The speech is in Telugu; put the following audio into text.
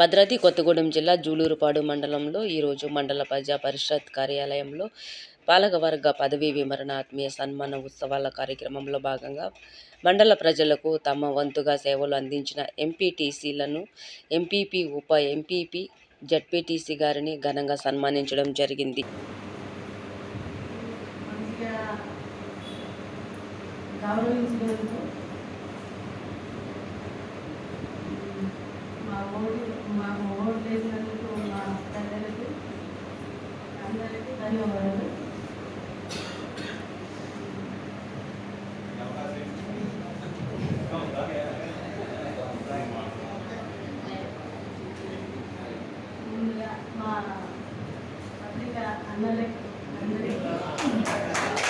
భద్రాద్రి కొత్తగూడెం జిల్లా జూలూరుపాడు మండలంలో ఈరోజు మండల ప్రజా పరిషత్ కార్యాలయంలో పాలకవర్గ పదవీ విమరణ ఆత్మీయ సన్మాన ఉత్సవాల కార్యక్రమంలో భాగంగా మండల ప్రజలకు తమ వంతుగా సేవలు అందించిన ఎంపీటీసీలను ఎంపీపీ ఉప ఎంపీపీ జడ్పీటీసీ గారిని ఘనంగా సన్మానించడం జరిగింది. గౌరవించినందుకు మా ఓడి మాకు ఓటు వేసినందుకు మా ప్రజలకు అందరికీ ధన్యవాదాలు. ముందుగా మా పత్రిక అందరికి అందరికీ.